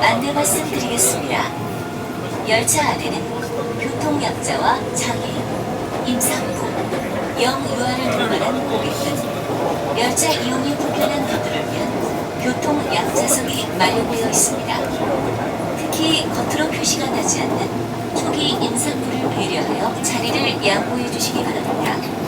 말씀드리겠습니다. 열차 안에는 교통약자와 장애인, 임산부, 영유아를 동반한 고객 등 열차 이용이 불편한 분들을 위한 교통약자석이 마련되어 있습니다. 특히 겉으로 표시가 나지 않는 초기 임산부를 배려하여 자리를 양보해 주시기 바랍니다.